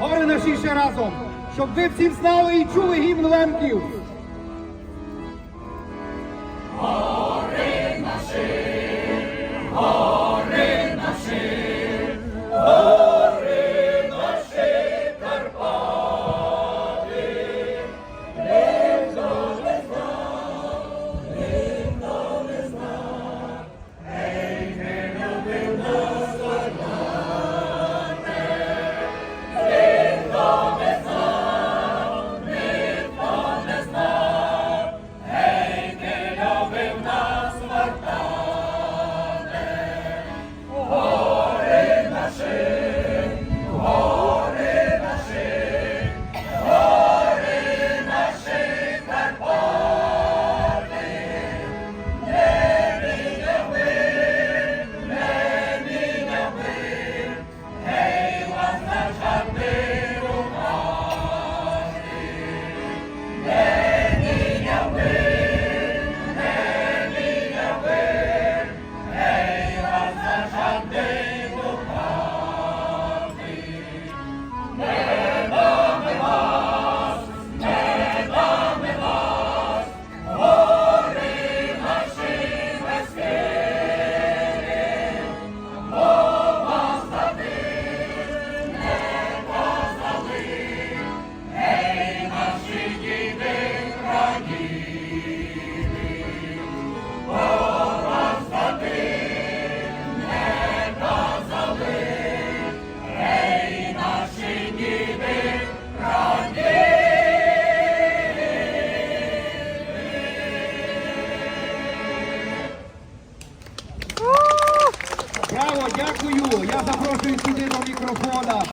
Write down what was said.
Говори наші ще разом, щоб ви всі знали і чули гімн лемків. naszych. Дякую. Я запрошую сюди до мікрофона.